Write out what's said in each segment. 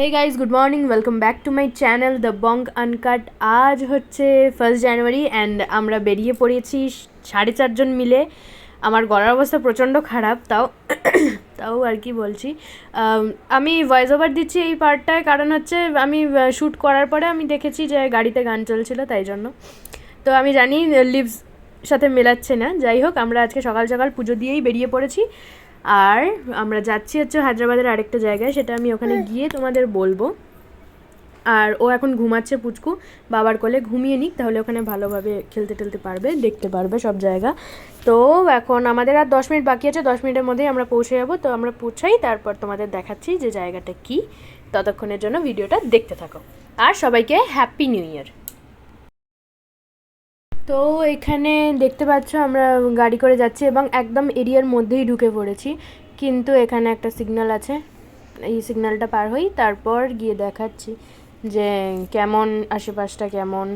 Hey guys good morning welcome back to my channel the Bong uncut আজ হচ্ছে first January and আমরা বেরিয়ে পড়েছি সাড়ে চারজন মিলে। আমার গলার অবস্থা প্রচণ্ড খারাপ তাও তাও আর কি বলছি। আম, ভয়েস ওভার দিচ্ছি এই পার্টটায় কারণ হচ্ছে আমি শ্যুট করার পরে আমি দেখেছি যে গাড়িতে গান চলছিল তাই জন্য। তো আমি জানি লিভস সাথে মেলাচ্ছে না। যাই হোক আমরা আজকে সকাল সকাল পুজো দিয়েই বেরিয়ে পড়েছি। আর আমরা যাচ্ছি হচ্ছে হায়দ্রাবাদের আরেকটা জায়গায় সেটা আমি ওখানে গিয়ে তোমাদের বলব। আর ও এখন ঘুমাচ্ছে পুচকু বাবার কোলে ঘুমিয়ে নিক তাহলে ওখানে ভালোভাবে খেলতে টেলতে পারবে দেখতে পারবে সব জায়গা। তো এখন আমাদের আর দশ মিনিট বাকি আছে দশ মিনিটের মধ্যেই আমরা পৌঁছে যাব তো আমরা পৌঁছাই তারপর তোমাদের দেখাচ্ছি যে জায়গাটা কি। ততক্ষণের জন্য ভিডিওটা দেখতে থাকো। আর সবাইকে হ্যাপি নিউ ইয়ার তো এখানে দেখতে পাচ্ছ আমরা গাড়ি করে যাচ্ছি এবং একদম এরিয়ার মধ্যেই ঢুকে পড়েছি। কিন্তু এখানে একটা সিগন্যাল আছে। এই সিগন্যালটা পার হই, তারপর গিয়ে দেখাচ্ছি যে কেমন, আশেপাশটা কেমন।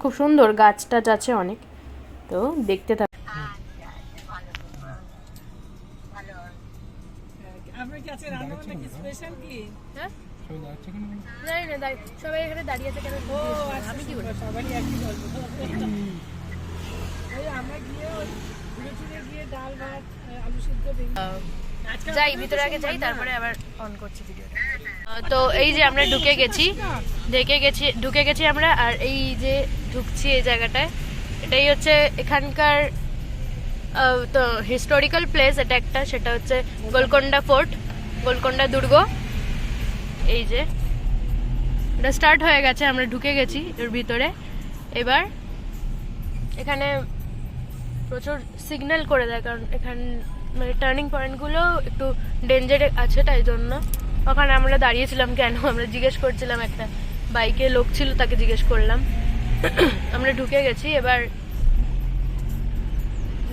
খুব সুন্দর গাছ টাছ আছে অনেক। তো দেখতে থাক আপনার কাছে রান্না কি স্পেশাল কি হ্যাঁ। সবাই এখানে দাঁড়িয়ে আছে কেন? ও আমি কি বলব? সবারই একই গল্প আমরা গিয়ে ঘুরে গিয়ে ডাল ভাত আলু সিদ্ধ যাই ভিতরে আগে যাই তারপরে আবার অন করছি ভিডিওটা তো এই যে আমরা ঢুকে গেছি ঢেকে গেছি ঢুকে গেছি আমরা আর এই যে ঢুকছি এই জায়গাটায় এটাই হচ্ছে এখানকার তো হিস্টোরিক্যাল প্লেস এটা একটা সেটা হচ্ছে গোলকোন্ডা ফোর্ট গোলকোন্ডা দুর্গ। এই যে, এটা স্টার্ট হয়ে গেছে, আমরা ঢুকে গেছি এর ভিতরে। এবার এখানে প্রচুর সিগন্যাল করে দেয়, কারণ এখান মানে টার্নিং পয়েন্টগুলো একটু ডেঞ্জারে আছে তাই জন্য। ওখানে আমরা দাঁড়িয়েছিলাম কেন? আমরা জিজ্ঞেস করছিলাম একটা বাইকে লোক ছিল, তাকে জিজ্ঞেস করলাম। আমরা ঢুকে গেছি, এবার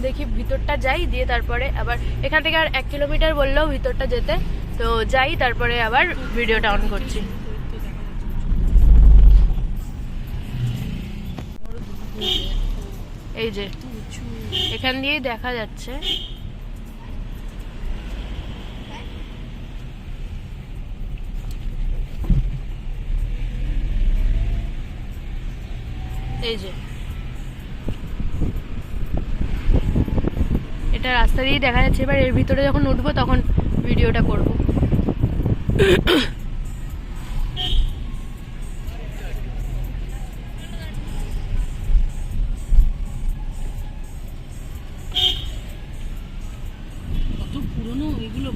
দেখি ভিতরটা যাই, দিয়ে তারপরে আবার এখান থেকে আর এক কিলোমিটার বললেও ভিতরটা যেতে তো যাই, তারপরে আবার ভিডিওটা অন করছি। এই যে, এখান দিয়েই দেখা যাচ্ছে। এই যে। এটা রাস্তা দিয়েই দেখা যাচ্ছে। এবার এর ভিতরে যখন উঠবো, তখন ভিডিওটা করব কত পুরনো এগুলো বল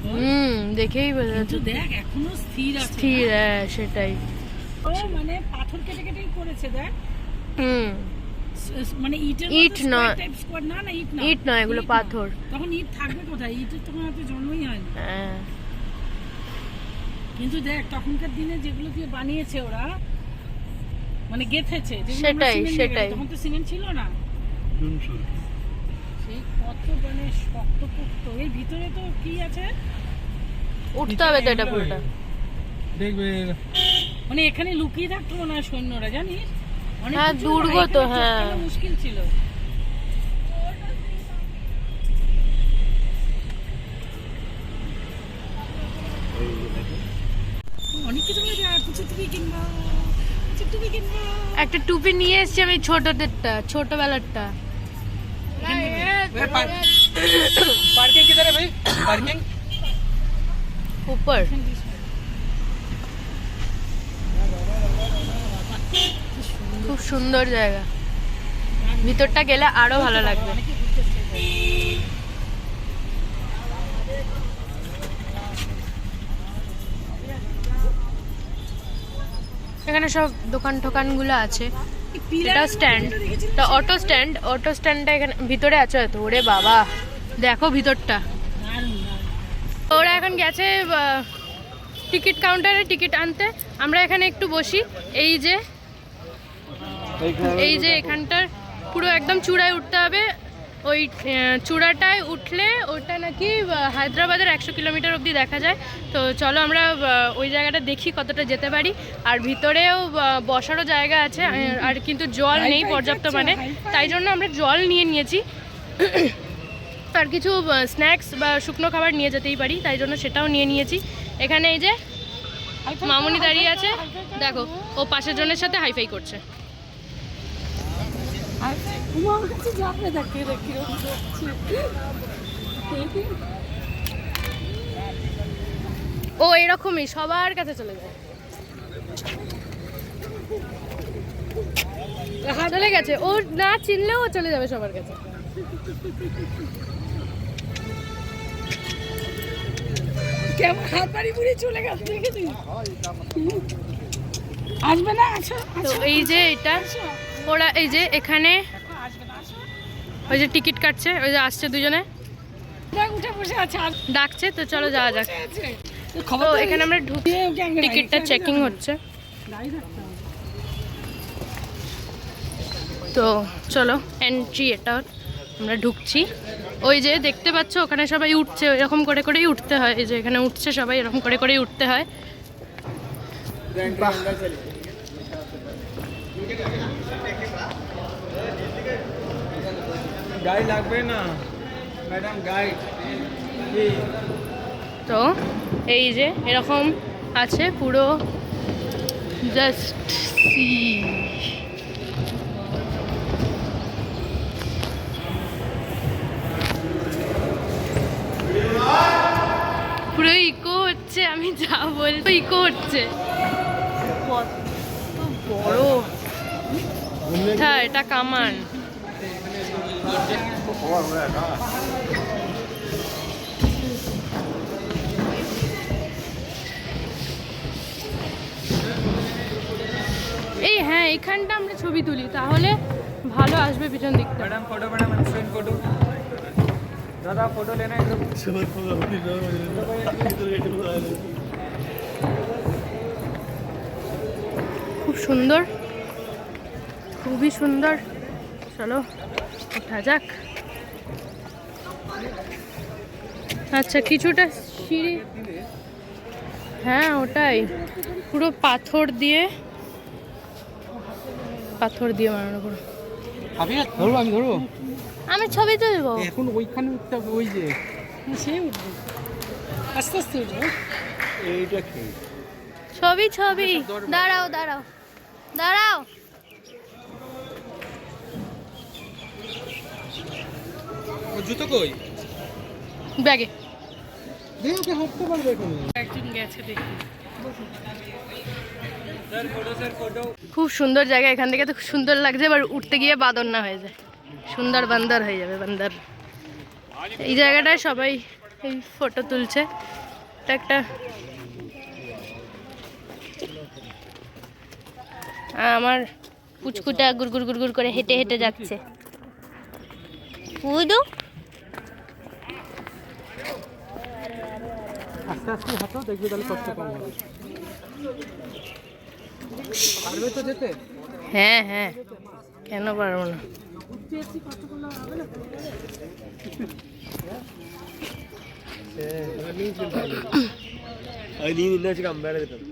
হুম দেখেই বোঝা যাচ্ছে। দেখ এখনও স্থির আছে স্থির হ্যাঁ। সেটাই। ও মানে পাথর কেটে কেটেই করেছে দেখ। হুম। মানে ইটের ইট নয়। না না ইট না। ইট নয়, এগুলো পাথর। তখন ইট থাকবে কোথায়? ইটের তখন এত জন্মই হয়নি হ্যাঁ। কিন্তু দেখ তখনকার দিনে যেগুলো দিয়ে বানিয়েছে ওরা মানে গেথেছে সেটাই, সেটাই। তখন তো সিমেন্ট ছিল না। সেই কত মানে শক্তপোক্ত এর ভিতরে তো কি আছে? উঠতে হবে তো এটা পুরোটা। দেখবে। মানে এখানে লুকিয়ে থাকতো না সৈন্যরা জানিস? অনেক হ্যাঁ, দুর্গ তো, হ্যাঁ। মুশকিল ছিল। এসছি আমি ছোটদেরটা ছোটবেলারটা। উপর। খুব সুন্দর জায়গা। ভিতরটা গেলে আরও ভালো লাগবে। এখানে সব দোকান টোকানগুলো আছে। এটা স্ট্যান্ড তা অটো স্ট্যান্ড অটো স্ট্যান্ডটা এখানে, ভিতরে আছে হয়তো? ওরে বাবা। দেখো ভিতরটা। ওরা এখন গেছে টিকিট কাউন্টারে টিকিট আনতে। আমরা এখানে একটু বসি। এই যে এই যে এখানটার পুরো একদম চূড়ায় উঠতে হবে। ওই চূড়াটায় উঠলে ওটা নাকি হায়দ্রাবাদের একশো কিলোমিটার অবধি দেখা যায়। তো চলো আমরা ওই জায়গাটা দেখি কতটা যেতে পারি। আর ভিতরেও বসারও জায়গা আছে আর- কিন্তু জল নেই পর্যাপ্ত মানে। তাই জন্য আমরা জল নিয়ে নিয়েছি। আর কিছু স্ন্যাক্স বা শুকনো খাবার নিয়ে যেতেই পারি তাই জন্য সেটাও নিয়ে নিয়েছি। এখানে এই যে মামুনি দাঁড়িয়ে আছে। দেখো ও পাশের জনের সাথে হাইফাই করছে। যাবে দেখে দেখে ও এরকমই সবার কাছে চলে যায়। চলে গেছে। ও না চিনলেও চলে যাবে সবার কাছে। কেমন হাত বাড়ি বুড়ি চলে গেছে দেখেছিস আসবে না? আচ্ছা তো এই যে এটা ওরা এই যে এখানে ওই যে টিকিট কাটছে ওই যে আসছে দুজনে। ডাকছে তো চলো যাওয়া যাক। তো এখানে আমরা ঢুকি টিকিটটা চেকিং হচ্ছে। তো চলো এন্ট্রি এটা আমরা ঢুকছি। ওই যে দেখতে পাচ্ছ ওখানে সবাই উঠছে এরকম করে করেই উঠতে হয়। এই যে এখানে উঠছে সবাই এরকম করে করেই উঠতে হয়। গাইড লাগবে না। ম্যাডাম গাইড তো এই যে এরকম আছে পুরো। জাস্ট সি পুরো ইকো হচ্ছে আমি যা বলব ইকো হচ্ছে। কত বড়। হ্যাঁ এটা কামান। এই হ্যাঁ এখানটা আমরা ছবি তুলি তাহলে ভালো আসবে পিছন দিকটা। ফটো দাদা ফটো খুব সুন্দর খুবই সুন্দর। চলো। ওঠা যাক। আচ্ছা কিছুটা সিঁড়ি। হ্যাঁ ওটাই। পুরো পাথর দিয়ে। পাথর দিয়ে বানানো পুরো। আমি ধরবো আমি ধরবো? আমি ছবি তুলবো। এখন ওইখানে উঠতে হবে ওই যে। সে উঠবে। আস্তে আস্তে উঠবে। এইটা কি? ছবি ছবি। দাঁড়াও দাঁড়াও। দাঁড়াও। জুতো কই? ব্যাগে। দেখো হাঁটতে পারবে এখন। একজন গেছে দেখি। স্যার ফটো স্যার ফটো খুব সুন্দর জায়গা এখান থেকে তো সুন্দর লাগছে এবার উঠতে গিয়ে বাদর না হয়ে যায়। সুন্দর বান্দর হয়ে যাবে বান্দর। এই জায়গাটায় সবাই এই ফটো তুলছে। এটা একটা আমার পুচকুটা গুড়গুড় গুড়গুড় করে হেঁটে হেঁটে যাচ্ছে। উদু? আস্তে আস্তে হাঁটো দেখবে তাহলে কষ্ট কম হবে পারবে তো যেতে হ্যাঁ হ্যাঁ কেন পারবো না അത് നീ നിന്നെ വെച്ച് കമ്പയർ ചെയ്തിട്ടുണ്ട്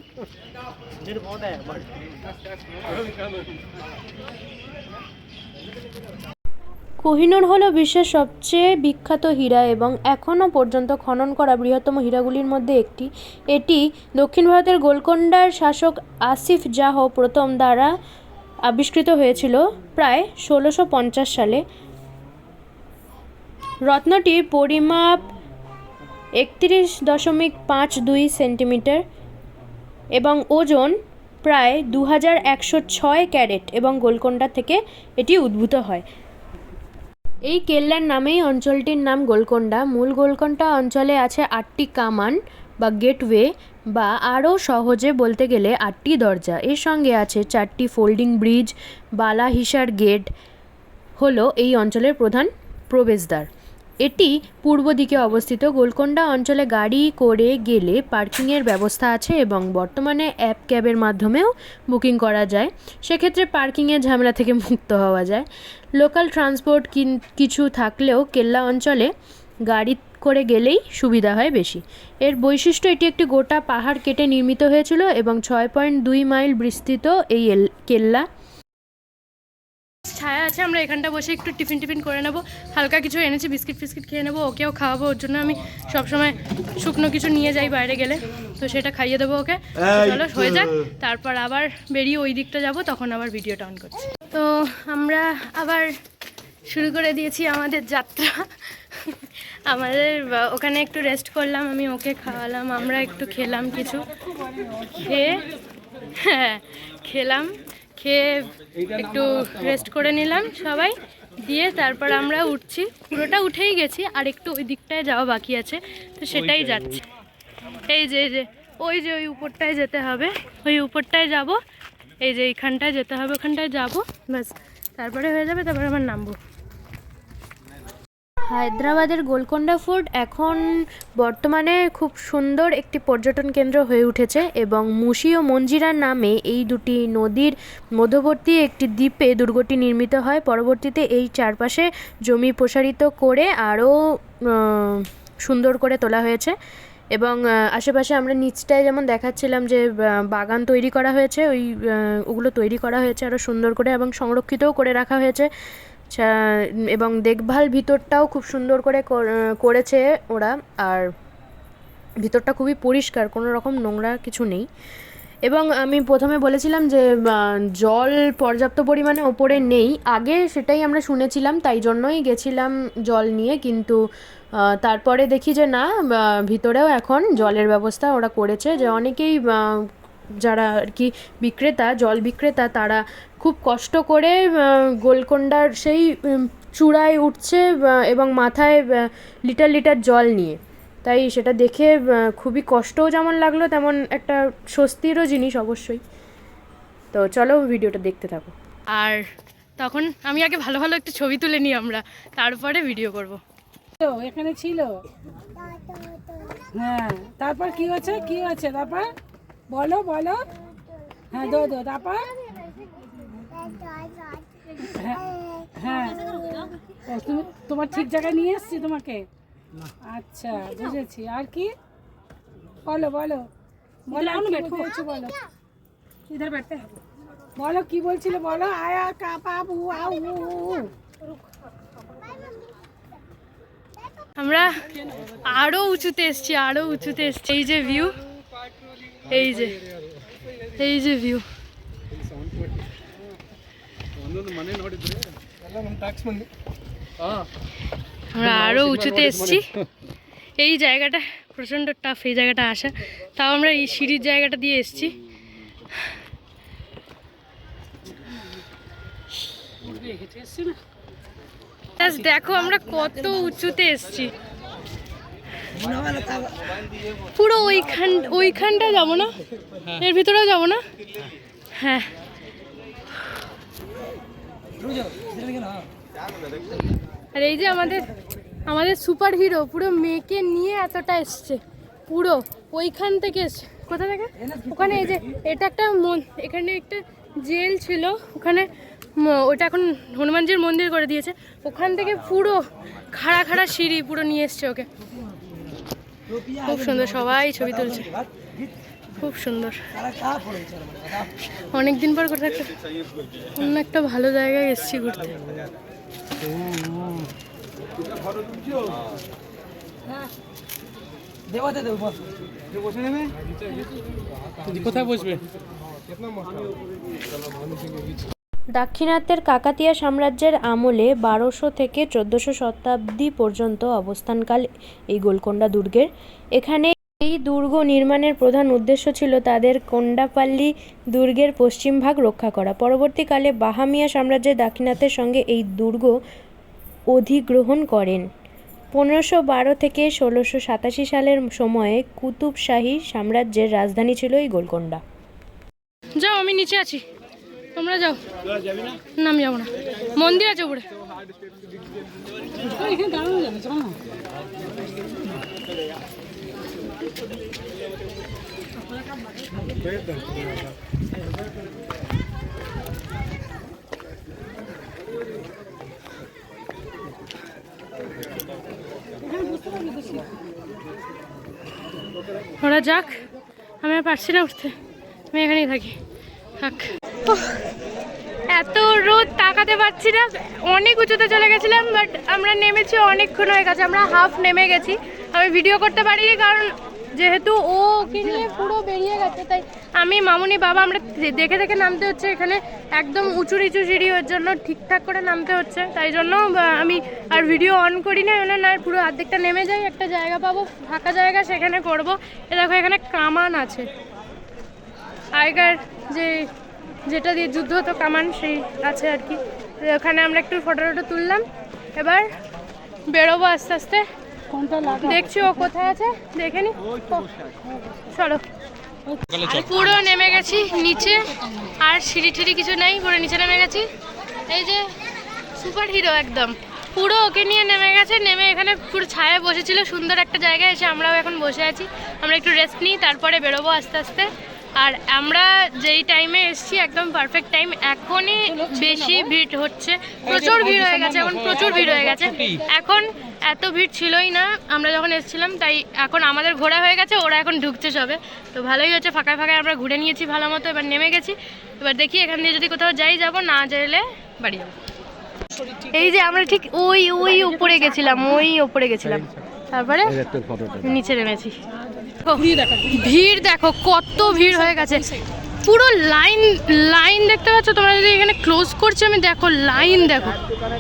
কোহিনূর হলো বিশ্বের সবচেয়ে বিখ্যাত হীরা এবং এখনও পর্যন্ত খনন করা বৃহত্তম হীরাগুলির মধ্যে একটি। এটি দক্ষিণ ভারতের গোলকোন্ডার শাসক আসিফ জাহ প্রথম দ্বারা আবিষ্কৃত হয়েছিল প্রায় ষোলোশো পঞ্চাশ সালে। রত্নটির পরিমাপ একত্রিশ দশমিক পাঁচ দুই সেন্টিমিটার এবং ওজন প্রায় দু হাজার একশো ছয় ক্যারেট এবং গোলকোন্ডা থেকে এটি উদ্ভূত হয়। এই কেল্লার নামেই অঞ্চলটির নাম গোলকোন্ডা। মূল গোলকোন্ডা অঞ্চলে আছে আটটি কামান বা গেটওয়ে বা আরও সহজে বলতে গেলে আটটি দরজা। এর সঙ্গে আছে চারটি ফোল্ডিং ব্রিজ, বালাহিসার গেট হলো এই অঞ্চলের প্রধান প্রবেশদ্বার। এটি পূর্ব দিকে অবস্থিত। গোলকোন্ডা অঞ্চলে গাড়ি করে গেলে পার্কিংয়ের ব্যবস্থা আছে এবং বর্তমানে অ্যাপ ক্যাবের মাধ্যমেও বুকিং করা যায়। সেক্ষেত্রে পার্কিংয়ের ঝামেলা থেকে মুক্ত হওয়া যায়। লোকাল ট্রান্সপোর্ট কিছু থাকলেও কেল্লা অঞ্চলে গাড়ি করে গেলেই সুবিধা হয় বেশি। এর বৈশিষ্ট্য, এটি একটি গোটা পাহাড় কেটে নির্মিত হয়েছিল এবং ছয় পয়েন্ট দুই মাইল বিস্তৃত এই কেল্লা ছায়া আছে আমরা এখানটা বসে একটু টিফিন টিফিন করে নেব। হালকা কিছু এনেছি বিস্কিট ফিস্কিট খেয়ে নেব ওকেও খাওয়াবো ওর জন্য আমি সবসময় শুকনো কিছু নিয়ে যাই বাইরে গেলে। তো সেটা খাইয়ে দেবো ওকে। চলো হয়ে যাক তারপর আবার বেরিয়ে ওই দিকটা যাব তখন আবার ভিডিওটা অন করছি। তো আমরা আবার শুরু করে দিয়েছি আমাদের যাত্রা। আমাদের ওখানে একটু রেস্ট করলাম আমি ওকে খাওয়ালাম আমরা একটু খেলাম কিছু। খেয়ে হ্যাঁ খেলাম। খেয়ে একটু রেস্ট করে নিলাম সবাই। দিয়ে তারপর আমরা উঠছি। পুরোটা উঠেই গেছি আর একটু ওই দিকটায় যাওয়া বাকি আছে তো সেটাই যাচ্ছি। এই যে এই যে ওই যে ওই উপরটায় যেতে হবে। ওই উপরটায় যাব এই যে এইখানটায় যেতে হবে ওখানটায় যাব ব্যাস। তারপরে হয়ে যাবে তারপরে আবার নামবো। হায়দ্রাবাদের গোলকোন্ডা ফোর্ট এখন বর্তমানে খুব সুন্দর একটি পর্যটন কেন্দ্র হয়ে উঠেছে এবং মুশি ও মঞ্জিরা নামে এই দুটি নদীর মধ্যবর্তী একটি দ্বীপে দুর্গটি নির্মিত হয়। পরবর্তীতে এই চারপাশে জমি প্রসারিত করে আরও সুন্দর করে তোলা হয়েছে এবং আশেপাশে আমরা নিচটায় যেমন দেখাচ্ছিলাম যে বাগান তৈরি করা হয়েছে, ওই ওগুলো তৈরি করা হয়েছে আরও সুন্দর করে এবং সংরক্ষিতও করে রাখা হয়েছে। এবং দেখভাল ভিতরটাও খুব সুন্দর করে করেছে ওরা, আর ভিতরটা খুবই পরিষ্কার, কোনো রকম নোংরা কিছু নেই। এবং আমি প্রথমে বলেছিলাম যে জল পর্যাপ্ত পরিমাণে ওপরে নেই। আগে সেটাই আমরা শুনেছিলাম, তাই জন্যই গেছিলাম জল নিয়ে, কিন্তু তারপরে দেখি যে না ভিতরেও এখন জলের ব্যবস্থা ওরা করেছে। যে অনেকেই যারা আর কি বিক্রেতা জল বিক্রেতা তারা খুব কষ্ট করে গোলকোন্ডার সেই চূড়ায় উঠছে এবং মাথায় লিটার লিটার জল নিয়ে। তাই সেটা দেখে খুবই কষ্টও যেমন লাগল তেমন একটা স্বস্তিরও জিনিস অবশ্যই। তো চলো ভিডিওটা দেখতে থাকো। আর তখন আমি আগে ভালো ভালো একটু ছবি তুলে নিই আমরা তারপরে ভিডিও করব। তো এখানে ছিল? হ্যাঁ তারপর কি হচ্ছে? কি হচ্ছে? তারপর? বলো বলো। হ্যাঁ দো দো তারপর হ্যাঁ তুমি তোমার ঠিক জায়গায় নিয়ে এসছি তোমাকে? আচ্ছা বুঝেছি। আর কি? বলো বলো। বলো বলো। ইধার বেড়তে বলো কি বলছিলে বলো? আয়া কাপাবু আউ আমরা আরও উঁচুতে এসছি আরও উঁচুতে এসছি। এই যে ভিউ এই যে এই যে ভিউ আমরা আরও উঁচুতে এসছি। এই জায়গাটা প্রচণ্ড টাফ এই জায়গাটা আসা। তাও আমরা এই সিঁড়ির জায়গাটা দিয়ে এসছি। দেখো আমরা কত উঁচুতে এসছি। পুরো ওইখান ওইখানটা যাব না? এর ভিতরেও যাব না? হ্যাঁ। আর এই যে আমাদের আমাদের সুপার হিরো পুরো মেয়েকে নিয়ে এতটা এসছে। পুরো ওইখান থেকে এসছে। কোথা থেকে? ওখানে এই যে এটা একটা মন- এখানে একটা জেল ছিল। ওখানে ওটা এখন হনুমানজির মন্দির করে দিয়েছে। ওখান থেকে পুরো খাড়া খাড়া সিঁড়ি পুরো নিয়ে এসছে ওকে। খুব সুন্দর সবাই ছবি তুলছে। খুব সুন্দর। অনেক দিন পর কোথাও একটা অন্য একটা ভালো জায়গায় এসেছি ঘুরতে। কোথায় বসবে? দাক্ষিণাত্যের কাকাতিয়া সাম্রাজ্যের আমলে বারোশো থেকে চোদ্দোশো শতাব্দী পর্যন্ত অবস্থানকাল এই গোলকোন্ডা দুর্গের। এখানে এই দুর্গ নির্মাণের প্রধান উদ্দেশ্য ছিল তাদের কোন্ডাপাল্লি দুর্গের পশ্চিম ভাগ রক্ষা করা। পরবর্তীকালে বাহামিয়া সাম্রাজ্যের দাক্ষিণাত্যের সঙ্গে এই দুর্গ অধিগ্রহণ করেন। পনেরোশো বারো থেকে ষোলোশো সাতাশি সালের সময়ে কুতুবশাহী সাম্রাজ্যের রাজধানী ছিল এই গোলকোন্ডা। যাও, আমি নিচে আছি। তোমরা যাও। না যাব না। মন্দির আছে উপরে। ওরা যাক আমি আর পারছি না উঠতে। আমি এখানেই থাকি। থাক। এত রোদ তাকাতে পারছি না। অনেক উঁচুতে চলে গেছিলাম বাট আমরা নেমেছি অনেকক্ষণ হয়ে গেছে। আমরা হাফ নেমে গেছি। আমি ভিডিও করতে পারিনি কারণ যেহেতু ও ওকে নিয়ে পুরো বেরিয়ে গেছে, তাই আমি, মামুনি, বাবা, আমরা দেখে দেখে নামতে হচ্ছে এখানে। একদম উঁচু নিচু সিঁড়ি ওর জন্য ঠিকঠাক করে নামতে হচ্ছে। তাই জন্য আমি আর ভিডিও অন করি না না পুরো অর্ধেকটা নেমে যাই। একটা জায়গা পাবো, ফাঁকা জায়গা সেখানে করব। এ দেখো, এখানে কামান আছে। আগেকার যে যেটা দিয়ে যুদ্ধ হতো কামান সেই আছে আর কি। ওখানে আমরা একটু ফটো টটো তুললাম। এবার বেরোবো আস্তে আস্তে। দেখছি ও কোথায় আছে দেখে নি। চলো। পুরো নেমে গেছি নিচে আর সিঁড়ি টিড়ি কিছু নেই পুরো নিচে নেমে গেছি। এই যে সুপার হিরো একদম। পুরো ওকে নিয়ে নেমে গেছে নেমে এখানে পুরো ছায়া বসেছিল সুন্দর একটা জায়গায় এসে আমরাও এখন বসে আছি। আমরা একটু রেস্ট নিই তারপরে বেরোবো আস্তে আস্তে। আর আমরা যেই টাইমে এসেছি একদম পারফেক্ট টাইম এখনই বেশি ভিড় হচ্ছে। প্রচুর ভিড় হয়ে গেছে এখন প্রচুর ভিড় হয়ে গেছে। এখন এত ভিড় ছিলই না আমরা যখন এসেছিলাম তাই এখন আমাদের ঘোরা হয়ে গেছে ওরা এখন ঢুকছে সবে। তো ভালোই হচ্ছে ফাঁকায় ফাঁকায় আমরা ঘুরে নিয়েছি ভালো মতো এবার নেমে গেছি। এবার দেখি এখান দিয়ে যদি কোথাও যাই যাব না গেলে বাড়ি যাব। এই যে আমরা ঠিক ওই ওই উপরে গেছিলাম ওই উপরে গেছিলাম। তারপরে নিচে নেমেছি। ভিড় দেখো কত ভিড় হয়ে গেছে। পুরো লাইন লাইন দেখতে পাচ্ছ তোমরা যদি এখানে ক্লোজ করছে আমি দেখো লাইন দেখো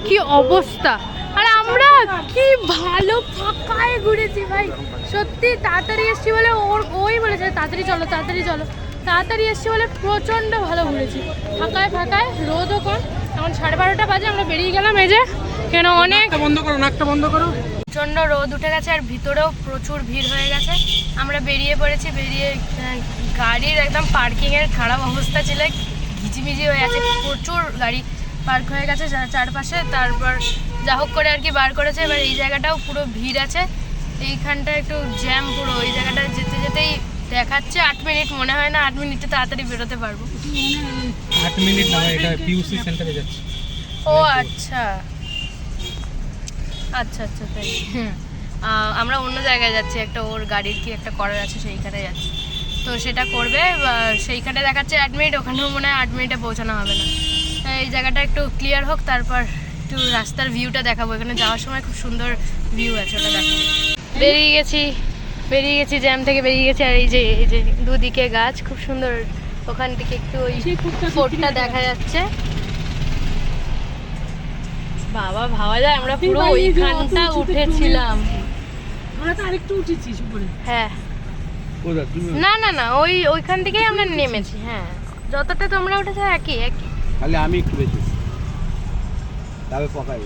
কি অবস্থা। আর আমরা কি ভালো ফাঁকায় ঘুরেছি ভাই। সত্যি তাড়াতাড়ি এসছি বলে ওর ওই বলেছে তাড়াতাড়ি চলো তাড়াতাড়ি চলো। তাড়াতাড়ি এসছি বলে প্রচণ্ড ভালো ঘুরেছি। ফাঁকায় ফাঁকায় রোদও কম। এখন সাড়ে বারোটা বাজে আমরা বেরিয়ে গেলাম এই যে। কেন অনেক বন্ধ করো নাকটা বন্ধ করো। প্রচণ্ড রোদ উঠে গেছে আর ভিতরেও প্রচুর ভিড় হয়ে গেছে। আমরা বেরিয়ে পড়েছি বেরিয়ে গাড়ির একদম পার্কিংয়ের খারাপ অবস্থা ছিল ঘিচিমিচি হয়ে আছে প্রচুর গাড়ি পার্ক হয়ে গেছে চারপাশে। তারপর যা হোক করে আর কি বার করেছে এবার এই জায়গাটাও পুরো ভিড় আছে। এইখানটা একটু জ্যাম পুরো ওই জায়গাটা যেতে যেতেই দেখাচ্ছে। আট মিনিট মনে হয় না আট মিনিটে তাড়াতাড়ি বেরোতে পারব। আট মিনিট না এটা পিউসি সেন্টারে যাচ্ছে। ও আচ্ছা। আচ্ছা আচ্ছা তাই। আমরা অন্য জায়গায় যাচ্ছি একটা ওর গাড়ির কি একটা করার আছে সেইখানে যাচ্ছি। তো সেটা করবে সেইখানে দেখাচ্ছে আট মিনিট ওখানেও মনে হয় আট মিনিটে পৌঁছানো হবে না। এই জায়গাটা একটু ক্লিয়ার হোক তারপর একটু রাস্তার ভিউটা দেখাবো। এখানে যাওয়ার সময় খুব সুন্দর ভিউ আছে ওটা দেখাবো। বেরিয়ে গেছি বেরিয়ে গেছি জ্যাম থেকে বেরিয়ে গেছি আর এই যে এই যে দুদিকে গাছ খুব সুন্দর। ওখান থেকে একটু ওই ফোর্টটা দেখা যাচ্ছে। বাবা ভাবা যায় আমরা পুরো ওইখানটা উঠেছিলাম। আমরা তো আরেকটু উঠেছি উপরে। হ্যাঁ। না না না ওই ওইখান থেকেই আমরা নেমেছি হ্যাঁ। যতটা তোমরা উঠেছো একই একই। তাহলে আমি একটু বেশি। তবে পকাই।